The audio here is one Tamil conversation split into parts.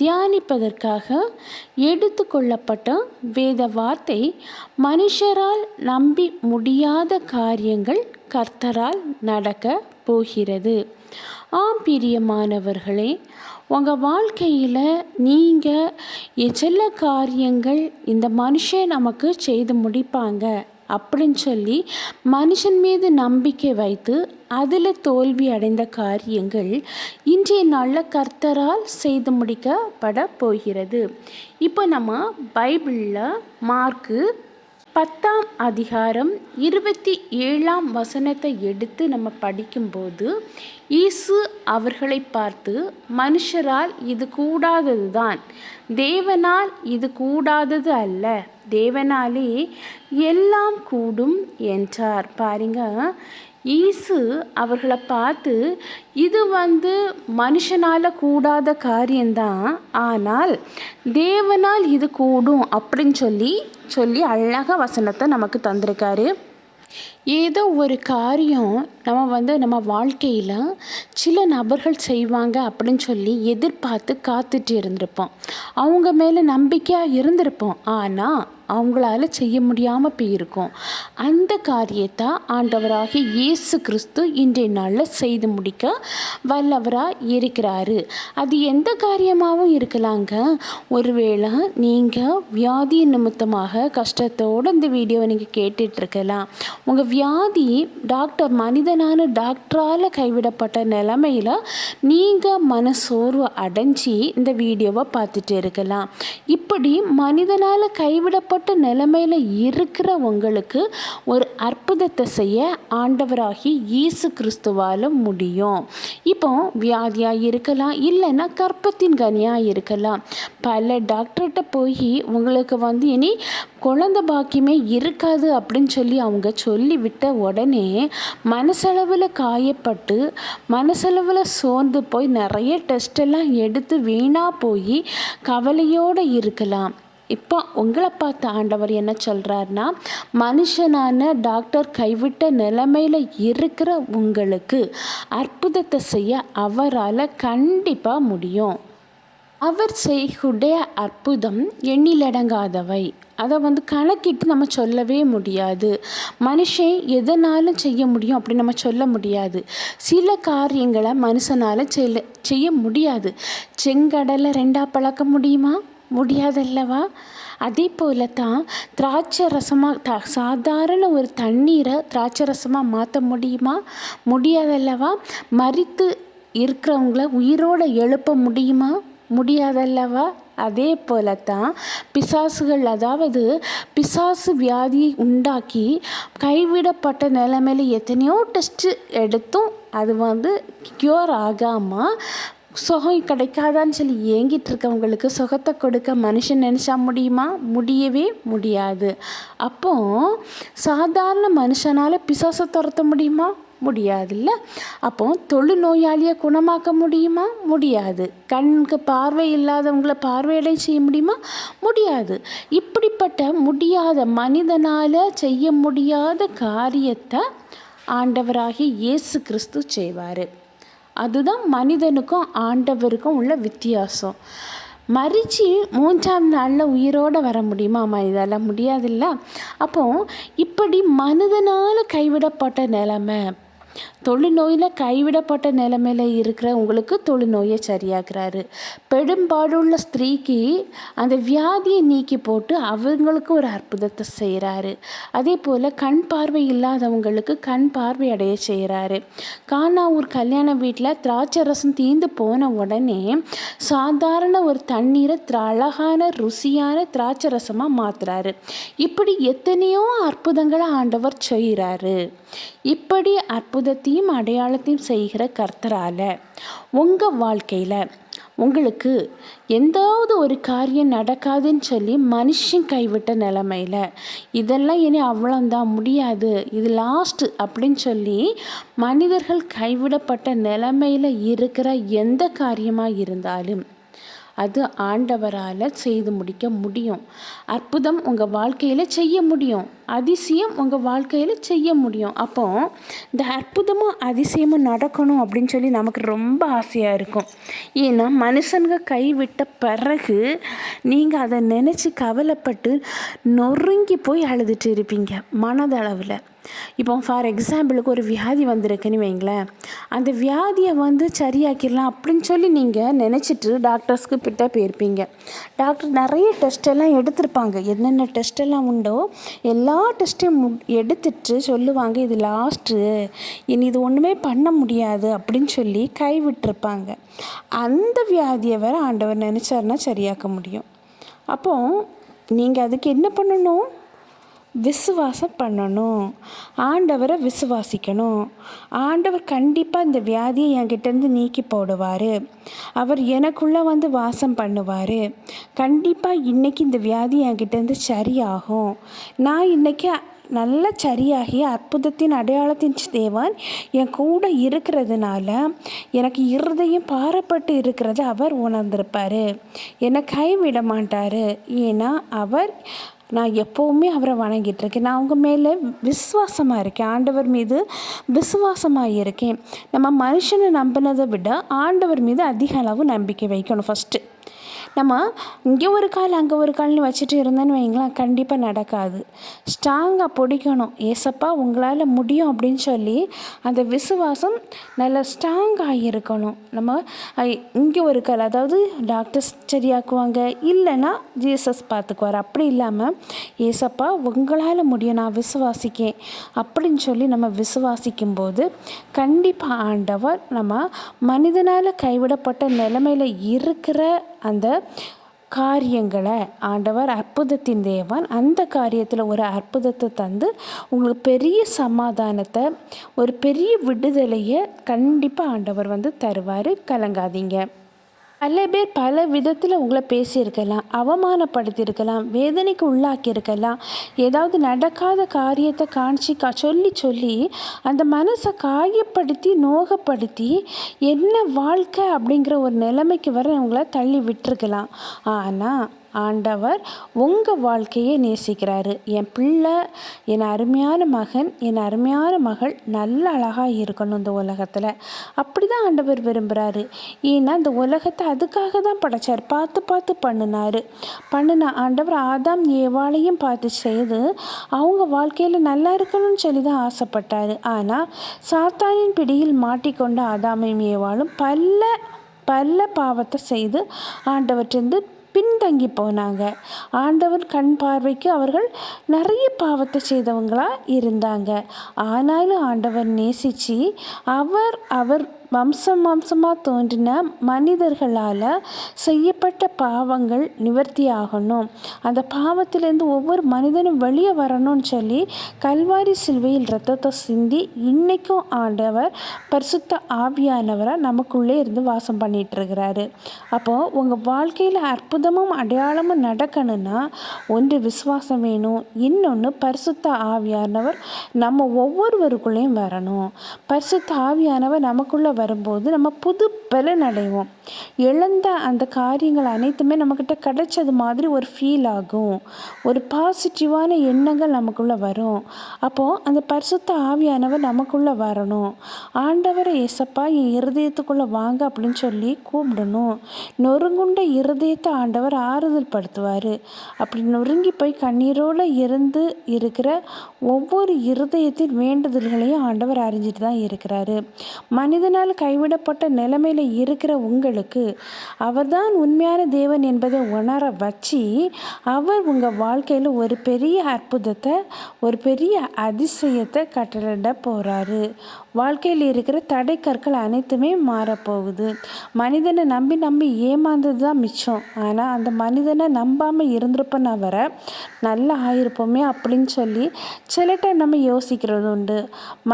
தியானிப்பதற்காக எடுத்துக்கொள்ளப்பட்ட வேத வார்த்தை மனுஷரால் நம்பி முடியாத காரியங்கள் கர்த்தரால் நடக்க போகிறது. ஆம் பிரியமானவர்களே உங்கள் வாழ்க்கையில் நீங்கள் சில காரியங்கள் இந்த மனுஷன் நமக்கு செய்து முடிப்பாங்க. அப்படின்னு சொல்லி மனுஷன் மீது நம்பிக்கை வைத்து அதில் தோல்வி அடைந்த காரியங்கள் இன்றைய நாளில் கர்த்தரால் செய்து முடிக்கப்பட போகிறது. இப்போ நம்ம பைபிளில் மார்க்கு பத்தாம் அதிகாரம் இருபத்தி ஏழாம் வசனத்தை எடுத்து நம்ம படிக்கும்போது ஈசு அவர்களை பார்த்து மனுஷரால் இது கூடாதது தான் தேவனால் இது கூடாதது அல்ல. தேவனாலே எல்லாம் கூடும் என்றார். பாருங்க ஈசு அவர்களை பார்த்து இது வந்து மனுஷனால் கூடாத காரியம்தான் ஆனால் தேவனால் இது கூடும் அப்படின்னு சொல்லி சொல்லி அழகாக வசனத்தை நமக்கு தந்திருக்காரு. ஏதோ ஒரு காரியம் நம்ம வந்து நம்ம வாழ்க்கையில் சில நபர்கள் செய்வாங்க அப்படின்னு சொல்லி எதிர்பார்த்து காத்துட்டு இருந்திருப்போம். அவங்க மேலே நம்பிக்கையாக இருந்திருப்போம். ஆனால் அவங்களால செய்ய முடியாமல் போயிருக்கும். அந்த காரியத்தை ஆண்டவராக இயேசு கிறிஸ்து இன்றைய நாளில் செய்து முடிக்க வல்லவராக இருக்கிறாரு. அது எந்த காரியமாகவும் இருக்கலாங்க. ஒருவேளை நீங்கள் வியாதி நிமித்தமாக கஷ்டத்தோடு இந்த வீடியோவை நீங்கள் கேட்டுட்ருக்கலாம். உங்கள் வியாதி டாக்டர் மனிதனான டாக்டரால் கைவிடப்பட்ட நிலமையில் நீங்கள் மனசோர்வு அடைஞ்சி இந்த வீடியோவை பார்த்துட்டு இருக்கலாம். இப்படி மனிதனால் கைவிடப்பட்ட அப்படிப்பட்ட நிலைமையில் இருக்கிற உங்களுக்கு ஒரு அற்புதத்தை செய்ய ஆண்டவராகி இயேசு கிறிஸ்துவால் முடியும். இப்போ வியாதியாக இருக்கலாம் இல்லைன்னா கற்பத்தின் கனியாக இருக்கலாம். பல டாக்டர்கிட்ட போய் உங்களுக்கு வந்து இனி குழந்த பாக்கியமே இருக்காது அப்படின்னு சொல்லி அவங்க சொல்லிவிட்ட உடனே மனசளவில் காயப்பட்டு மனசளவில் சோர்ந்து போய் நிறைய டெஸ்டெல்லாம் எடுத்து வீணாக போய் கவலையோடு இருக்கலாம். இப்போ உங்களை பார்த்த ஆண்டவர் என்ன சொல்கிறாருன்னா மனுஷனான டாக்டர் கைவிட்ட நிலைமையில் இருக்கிற உங்களுக்கு அற்புதத்தை செய்ய அவரால் கண்டிப்பாக முடியும். அவர் செய்குடைய அற்புதம் எண்ணிலடங்காதவை. அதை வந்து கணக்கிட்டு நம்ம சொல்லவே முடியாது. மனுஷன் எதனாலும் செய்ய முடியும் அப்படி நம்ம சொல்ல முடியாது. சில காரியங்களை மனுஷனால் செய்ய செய்ய முடியாது. செங்கடலை ரெண்டாக பழக்க முடியுமா? முடியாதல்லவா? அதே போல தான் திராட்சை ரசமாக த சாதாரண ஒரு தண்ணீரை திராட்சை ரசமாக மாற்ற முடியுமா? முடியாதல்லவா? மறித்து இருக்கிறவங்கள உயிரோடு எழுப்ப முடியுமா? முடியாதல்லவா? அதே போல தான் பிசாசுகள் அதாவது பிசாசு வியாதியை உண்டாக்கி கைவிடப்பட்ட நிலைமையில் எத்தனையோ டெஸ்ட்டு எடுத்தும் அது வந்து க்யூர் ஆகாமல் சுகம் கிடைக்காதான்னு சொல்லி ஏங்கிட்டு இருக்கவங்களுக்கு சுகத்தை கொடுக்க மனுஷன் நினச்சா முடியுமா? முடியவே முடியாது. அப்போ சாதாரண மனுஷனால் பிசாசை துரத்த முடியுமா? முடியாதுல்ல. அப்போ தொழுநோயாளியை குணமாக்க முடியுமா? முடியாது. கண்ணுக்கு பார்வை இல்லாதவங்களை பார்வையடை செய்ய முடியுமா? முடியாது. இப்படிப்பட்ட முடியாத மனிதனால் செய்ய முடியாத காரியத்தை ஆண்டவராகி இயேசு கிறிஸ்து செய்வார். அதுதான் மனிதனுக்கும் ஆண்டவருக்கும் உள்ள வித்தியாசம். மறித்து மூன்றாம் நாளில் உயிரோடு வர முடியுமா இதால் முடியாதுல்ல? அப்போது இப்படி மனிதனால் கைவிடப்பட்ட நிலமை தொழுநோயில் கைவிடப்பட்ட நிலைமையில் இருக்கிற உங்களுக்கு தொழுநோயை சரியாகிறாரு பெரும்பாடுள்ள ஸ்திரீக்கு அந்த வியாதியை நீக்கி போட்டு அவங்களுக்கு ஒரு அற்புதத்தை செய்கிறாரு அதே போல் கண் பார்வை இல்லாதவங்களுக்கு கண் பார்வை அடைய செய்கிறாரு காணாவூர் கல்யாண வீட்டில் திராட்சை ரசம் தீந்து போன உடனே சாதாரண ஒரு தண்ணீரை அழகான ருசியான திராட்சை ரசமாக மாற்றுறாரு இப்படி எத்தனையோ அற்புதங்களை ஆண்டவர் செய்கிறாரு இப்படி அற்புதத்தையும் அடையாளத்தையும் செய்கிற கர்த்தரால் உங்கள் வாழ்க்கையில் உங்களுக்கு எந்தாவது ஒரு காரியம் நடக்காதுன்னு சொல்லி மனுஷன் கைவிட்ட நிலமையில இதெல்லாம் இனி அவ்வளோந்தான் முடியாது இது லாஸ்ட்டு அப்படின்னு சொல்லி மனிதர்கள் கைவிடப்பட்ட நிலமையில இருக்கிற எந்த காரியமாக இருந்தாலும் அது ஆண்டவரால் செய்து முடிக்க முடியும். அற்புதம் உங்கள் வாழ்க்கையில் செய்ய முடியும். அதிசயம் உங்கள் வாழ்க்கையில் செய்ய முடியும். அப்போ இந்த அற்புதமும் அதிசயமும் நடக்கணும் அப்படின்னு சொல்லி நமக்கு ரொம்ப ஆசையாக இருக்கும். ஏன்னா மனுஷனுங்க கைவிட்ட பிறகு நீங்கள் அதை நினச்சி கவலைப்பட்டு நொறுங்கி போய் அழுதுட்டு இருப்பீங்க மனதளவில். இப்போ ஃபார் எக்ஸாம்பிளுக்கு ஒரு வியாதி வந்திருக்குன்னு வைங்களேன். அந்த வியாதியை வந்து சரியாக்கிடலாம் அப்படின்னு சொல்லி நீங்கள் நினச்சிட்டு டாக்டர்ஸ்க்கு கிட்ட போயிருப்பீங்க. டாக்டர் நிறைய டெஸ்ட் எல்லாம் எடுத்திருப்பாங்க. என்னென்ன டெஸ்ட் எல்லாம் உண்டோ எல்லா டெஸ்ட்டையும் மு எடுத்துட்டு சொல்லுவாங்க இது லாஸ்ட்டு இனி இது ஒன்றுமே பண்ண முடியாது அப்படின்னு சொல்லி கைவிட்டிருப்பாங்க. அந்த வியாதியை வேறு ஆண்டவர் நினச்சாருன்னா சரியாக்க முடியும். அப்போது நீங்கள் அதுக்கு என்ன பண்ணணும்? விசுவாசம் பண்ணணும். ஆண்டவரை விசுவாசிக்கணும். ஆண்டவர் கண்டிப்பாக இந்த வியாதியை என்கிட்டேருந்து நீக்கி போடுவார். அவர் எனக்குள்ளே வந்து வாசம் பண்ணுவார். கண்டிப்பாக இன்றைக்கி இந்த வியாதி என்கிட்டேருந்து சரியாகும். நான் இன்றைக்கி நல்ல சரியாகி அற்புதத்தின் அடையாளத்தின் தேவன் என் கூட இருக்கிறதுனால எனக்கு இருதயம் பாரப்பட்டு இருக்கிறத அவர் உணர்ந்திருப்பார். என்னை கைவிட மாட்டார். ஏன்னா அவர் நான் எப்போவுமே அவரை வணங்கிட்டுருக்கேன் நான் அவங்க மேலே விசுவாசமாக இருக்கேன். ஆண்டவர் மீது விசுவாசமாக இருக்கேன். நம்ம மனுஷனை நம்பினதை விட ஆண்டவர் மீது அதிக அளவு நம்பிக்கை வைக்கணும் ஃபஸ்ட்டு நம்ம இங்கே ஒரு கால் அங்கே ஒரு கால்னு வச்சுட்டு இருந்தேன்னு வைங்களேன் கண்டிப்பாக நடக்காது. ஸ்ட்ராங்காக பிடிக்கணும். ஏசப்பா உங்களால் முடியும் அப்படின்னு சொல்லி அந்த விசுவாசம் நல்லா ஸ்ட்ராங்காக இருக்கணும். நம்ம இங்கே ஒரு கால் அதாவது டாக்டர்ஸ் சரியாக்குவாங்க இல்லைன்னா ஜீசஸ் பார்த்துக்குவார். அப்படி இல்லாமல் ஏசப்பா உங்களால் முடியும் நான் விசுவாசிக்கேன் அப்படின்னு சொல்லி நம்ம விசுவாசிக்கும் போது கண்டிப்பாக ஆண்டவர் நம்ம மனிதனால் கைவிடப்பட்ட நிலைமையில் இருக்கிற அந்த காரியங்களை ஆண்டவர் அற்புதத்தின் தேவன் அந்த காரியத்தில் ஒரு அற்புதத்தை தந்து உங்களுக்கு பெரிய சமாதானத்தை ஒரு பெரிய விடுதலையை கண்டிப்பாக ஆண்டவர் வந்து தருவார். கலங்காதீங்க. பல பேர் பல விதத்தில் உங்களை பேசியிருக்கலாம் அவமானப்படுத்தியிருக்கலாம் வேதனைக்கு உள்ளாக்கியிருக்கலாம். ஏதாவது நடக்காத காரியத்தை காணிச்சு கா சொல்லி சொல்லி அந்த மனசை காயப்படுத்தி நோகப்படுத்தி என்ன வாழ்க்கை அப்படிங்கிற ஒரு நிலைமைக்கு வர உங்களை தள்ளி விட்டுருக்கலாம். ஆனால் ஆண்டவர் உங்கள் வாழ்க்கையை நேசிக்கிறாரு. என் பிள்ளை என் அருமையான மகன் என் அருமையான மகள் நல்ல அழகாக இருக்கணும் இந்த உலகத்தில். அப்படி தான் ஆண்டவர் விரும்புகிறாரு ஏன்னா இந்த உலகத்தை அதுக்காக தான் படைச்சார். பார்த்து பார்த்து பண்ணினார். பண்ணின ஆண்டவர் ஆதாம் ஏவாளையும் பார்த்து செய்து அவங்க வாழ்க்கையில் நல்லா இருக்கணும்னு சொல்லி தான் ஆசைப்பட்டார். ஆனால் சாத்தானின் பிடியில் மாட்டிக்கொண்ட ஆதாமையும் ஏவாளும் பல்ல பல்ல பாவத்தை செய்து ஆண்டவற்றிருந்து பின்தங்கி போனாங்க. ஆண்டவர் கண் பார்வைக்கு அவர்கள் நிறைய பாவத்தை செய்தவங்களாக இருந்தாங்க. ஆனாலும் ஆண்டவர் நேசித்து அவர் அவர் வம்சம் வம்சமாக தோன்றின மனிதர்களால் செய்யப்பட்ட பாவங்கள் நிவர்த்தி ஆகணும். அந்த பாவத்திலேருந்து ஒவ்வொரு மனிதனும் வெளியே வரணும்னு சொல்லி கல்வாரி சிலுவையில் ரத்தத்தை சிந்தி இன்றைக்கும் ஆண்டவர் பரிசுத்த ஆவியானவராக நமக்குள்ளே இருந்து வாசம் பண்ணிகிட்டு இருக்கிறாரு. அப்போது உங்கள் வாழ்க்கையில் அற்புதமும் அடையாளமும் நடக்கணும்னா ஒன்று விசுவாசம் வேணும் இன்னொன்று பரிசுத்த ஆவியானவர் நம்ம ஒவ்வொருவருக்குள்ளேயும் வரணும் பரிசுத்த ஆவியானவர் நமக்குள்ளே வரும்போது நம்ம புது பலன் அடைவோம் இழந்த அந்த காரியங்கள் அனைத்துமே நம்மக்கிட்ட கிடைச்சது மாதிரி ஒரு ஃபீல் ஆகும் ஒரு பாசிட்டிவான எண்ணங்கள் நமக்குள்ளே வரும் அப்போது அந்த பரிசுத்த ஆவியானவர் நமக்குள்ளே வரணும் ஆண்டவரை எசப்பா என் இருதயத்துக்குள்ளே வாங்க அப்படின்னு சொல்லி கூப்பிடணும் நொறுங்குண்ட இருதயத்தை ஆண்ட ஆண்டவர் ஆறுதல் படுத்துவார். அப்படி நொறுங்கி போய் கண்ணீரோடு இருந்து இருக்கிற ஒவ்வொரு இருதயத்தின் வேண்டுதல்களையும் ஆண்டவர் அறிஞ்சிட்டு தான் இருக்கிறாரு. மனிதனால் கைவிடப்பட்ட நிலைமையில் இருக்கிற உங்களுக்கு அவர்தான் உண்மையான தேவன் என்பதை உணர வச்சு அவர் உங்கள் வாழ்க்கையில் ஒரு பெரிய அற்புதத்தை ஒரு பெரிய அதிசயத்தை கட்டளிட போகிறாரு வாழ்க்கையில் இருக்கிற தடை கற்கள் அனைத்துமே மாறப்போகுது. மனிதனை நம்பி நம்பி ஏமாந்தது தான் மிச்சம். ஆனால் அந்த மனிதனை நம்பாமல் இருந்திருப்பனா வர நல்லா ஆயிருப்போமே அப்படின்னு சொல்லி சில டைம் நம்ம யோசிக்கிறது உண்டு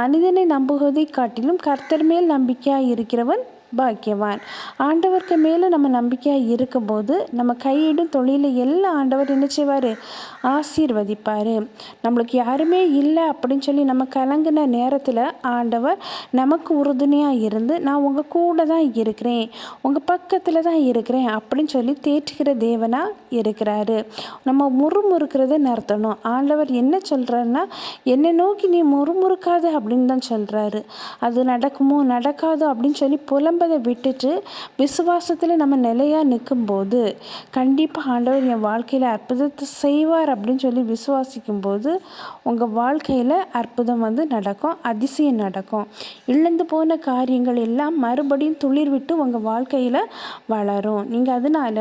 மனிதனை நம்புவதை காட்டிலும் கர்த்தர் மேல் நம்பிக்கையாக இருக்கிறவன் பாக்கியவான் ஆண்டவருக்கு மேலே நம்ம நம்பிக்கையாக இருக்கும்போது நம்ம கையிடும் தொழிலில் எல்லாம் ஆண்டவர் என்ன செய்வார்? ஆசீர்வதிப்பார். நம்மளுக்கு யாருமே இல்லை அப்படின்னு சொல்லி நம்ம கலங்கின நேரத்தில் ஆண்டவர் நமக்கு உறுதுணையாக இருந்து நான் உங்கள் கூட தான் இருக்கிறேன் உங்கள் பக்கத்தில் தான் இருக்கிறேன் அப்படின்னு சொல்லி தேற்றுகிற தேவனாக இருக்கிறாரு. நம்ம முறுமுறுக்கிறத நிறுத்தணும். ஆண்டவர் என்ன சொல்கிறாருன்னா என்னை நோக்கி நீ முறுமுறுக்காது அப்படின்னு தான் சொல்கிறாரு அது நடக்குமோ நடக்காதோ அப்படின்னு சொல்லி புலம்பதை விட்டுட்டு விசுவாசத்தில் நம்ம நிலையாக நிற்கும்போது கண்டிப்பாக ஆண்டவர் என் வாழ்க்கையில் அற்புதத்தை செய்வார் அப்படின்னு சொல்லி விசுவாசிக்கும் போது உங்கள் வாழ்க்கையில் அற்புதம் வந்து நடக்கும் அதிசயம் நடக்கும். இழந்து போன காரியங்கள் எல்லாம் மறுபடியும் துளிர் விட்டு உங்கள் வாழ்க்கையில் வளரும். நீங்கள் அதனால்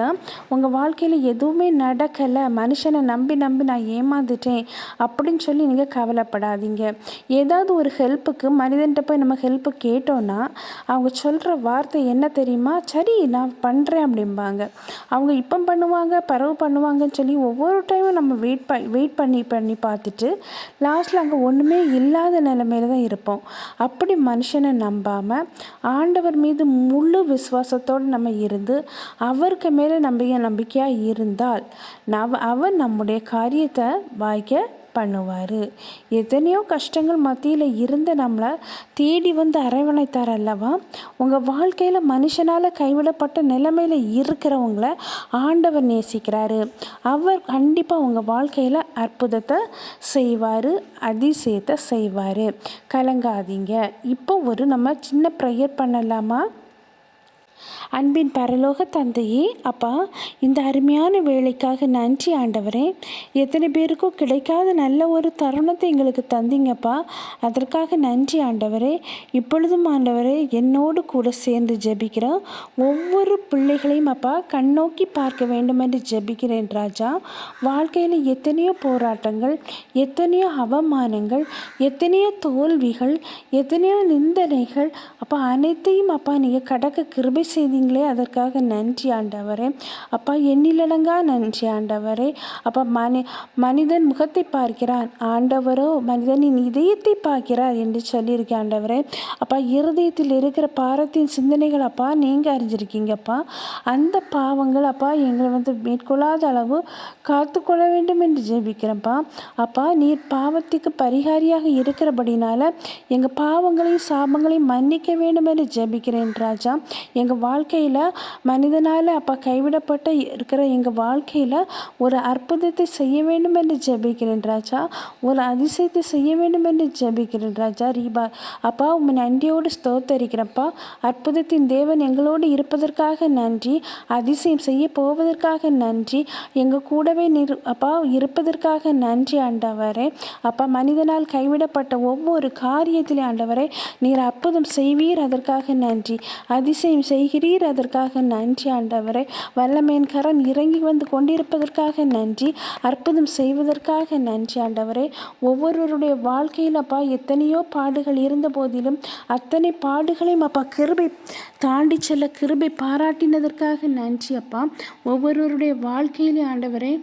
உங்கள் வாழ்க்கையில் எதுவுமே நடக்கலை மனுஷனை நம்பி நம்பி நான் ஏமாந்துட்டேன் அப்படின்னு சொல்லி நீங்கள் கவலைப்படாதீங்க. ஏதாவது ஒரு ஹெல்ப்புக்கு மனிதன்கிட்ட போய் நம்ம ஹெல்ப்பு கேட்டோன்னா அவங்க சொல்கிற வார்த்தை என்ன தெரியுமா? சரி நான் பண்ணுறேன் அப்படிம்பாங்க. அவங்க இப்போ பண்ணுவாங்க பரவு பண்ணுவாங்கன்னு சொல்லி ஒவ்வொரு டைமும் நம்ம வெயிட் ப வெயிட் பண்ணி பண்ணி பார்த்துட்டு லாஸ்ட்டில் அங்கே ஒன்றுமே இல்லாத நிலைமையில தான் இருப்போம். அப்படி மனுஷனை நம்பாமல் ஆண்டவர் மீது முழு விசுவாசத்தோடு நம்ம இருந்து அவருக்கு மேலே நம்பிக்கை நம்பிக்கையாக இருந்தால் நவ அவர் நம்முடைய காரியத்தை வாய்க்க பண்ணுவார். எத்தனையோ கஷ்டங்கள் மத்தியில் இருந்த நம்மளை தேடி வந்து அரவணைத்தார் அல்லவா? உங்கள் வாழ்க்கையில் மனுஷனால் கைவிடப்பட்ட நிலைமையில் இருக்கிறவங்கள ஆண்டவர் நேசிக்கிறாரு. அவர் கண்டிப்பாக உங்கள் வாழ்க்கையில் அற்புதத்தை செய்வார் அதிசயத்தை செய்வார். கலங்காதீங்க. இப்போ ஒரு நம்ம சின்ன ப்ரேயர் பண்ணலாமா? அன்பின் பரலோக தந்தையே அப்பா இந்த அருமையான வேலைக்காக நன்றி ஆண்டவரே. எத்தனை பேருக்கும் கிடைக்காத நல்ல ஒரு தருணத்தை எங்களுக்கு தந்தீங்கப்பா. அதற்காக நன்றி ஆண்டவரே. இப்பொழுதும் ஆண்டவரே என்னோடு கூட சேர்ந்து ஜெபிக்கிறோம். ஒவ்வொரு பிள்ளைகளையும் அப்பா கண்ணோக்கி பார்க்க வேண்டும் என்று ஜெபிக்கிறேன் ராஜா. வாழ்க்கையில் எத்தனையோ போராட்டங்கள் எத்தனையோ அவமானங்கள் எத்தனையோ தோல்விகள் எத்தனையோ நிந்தனைகள் அப்பா அனைத்தையும் அப்பா நீங்கள் கடக்க கிருபை செய்தி செய்தீங்களே அதற்காக நன்றி ஆண்டவரே. அப்பா எண்ணிலடங்கா நன்றி ஆண்டவரே. அப்பா மனி மனிதன் முகத்தை பார்க்கிறான். ஆண்டவரோ மனிதனின் இதயத்தை பார்க்கிறார் என்று சொல்லியிருக்கேன் ஆண்டவரே. அப்பா இருதயத்தில் இருக்கிற பாரத்தின் சிந்தனைகள் அப்பா நீங்கள் அறிஞ்சிருக்கீங்கப்பா அந்த பாவங்கள் அப்பா எங்களை வந்து மேற்கொள்ளாத அளவு காத்துக்கொள்ள வேண்டும் என்று ஜெபிக்கிறேன்ப்பா அப்பா. நீர் பாவத்துக்கு பரிகாரியாக இருக்கிறபடினால எங்கள் பாவங்களையும் சாபங்களையும் மன்னிக்க வேண்டும் என்று ஜெபிக்கிறேன் ராஜா. எங்கள் வாழ்க்கை வாழ்க்கையில் மனிதனால் அப்போ கைவிடப்பட்ட இருக்கிற எங்கள் வாழ்க்கையில் ஒரு அற்புதத்தை செய்ய வேண்டும் என்று ஜெபிக்கிறேன் ராஜா. ஒரு அதிசயத்தை செய்ய வேண்டும் என்று ஜெபிக்கிறேன் ராஜா. ரீபா அப்பா உன் நன்றியோடு ஸ்தோத்தரிக்கிறப்பா அற்புதத்தின் தேவன் எங்களோடு இருப்பதற்காக நன்றி. அதிசயம் செய்ய போவதற்காக நன்றி. எங்கள் கூடவே நிறு அப்பா இருப்பதற்காக நன்றி ஆண்டவரே. அப்பா மனிதனால் கைவிடப்பட்ட ஒவ்வொரு காரியத்திலே ஆண்டவரை நீர் அற்புதம் செய்வீர் அதற்காக நன்றி. அதிசயம் செய்கிறீர் செய்கிறதற்காக அதற்காக நன்றி ஆண்டவரை. வல்லமேன் கரம் இறங்கி வந்து கொண்டிருப்பதற்காக நன்றி அற்புதம் செய்வதற்காக நன்றி ஆண்டவரே. ஒவ்வொருவருடைய வாழ்க்கையில் அப்பா எத்தனையோ பாடுகள் இருந்த போதிலும் அத்தனை பாடுகளையும் அப்பா கிருபை தாண்டி செல்ல கிருபை பாராட்டினதற்காக நன்றி அப்பா. ஒவ்வொருவருடைய வாழ்க்கையிலே ஆண்டவரே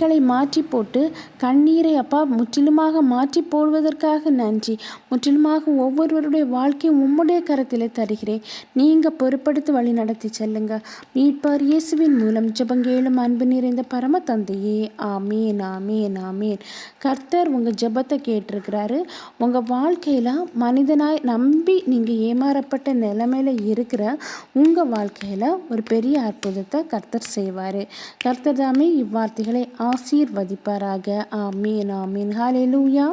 களை மாற்றி போட்டு கண்ணீரை அப்பா முற்றிலுமாக மாற்றி போடுவதற்காக நன்றி. முற்றிலுமாக ஒவ்வொருவருடைய வாழ்க்கையும் உம்முடைய கரத்தில் தருகிறேன். நீங்கள் பொறுப்படுத்தி வழி நடத்தி செல்லுங்க. மீட்பார் இயேசுவின் மூலம் ஜபங்கேளும் அன்பு நிறைந்த பரம தந்தையே ஆமேன் ஆமேன் ஆமேன். கர்த்தர் உங்கள் ஜபத்தை கேட்டிருக்கிறாரு. உங்கள் வாழ்க்கையில் மனிதனாய் நம்பி நீங்கள் ஏமாறப்பட்ட நிலைமையில் இருக்கிற உங்கள் வாழ்க்கையில் ஒரு பெரிய அற்புதத்தை கர்த்தர் செய்வார். கர்த்தர் தாமே இவ்வார்த்தைகளை ஆசீர்வதிப்பாராக ஆமீன் ஆமீன் ஹாலே லூயா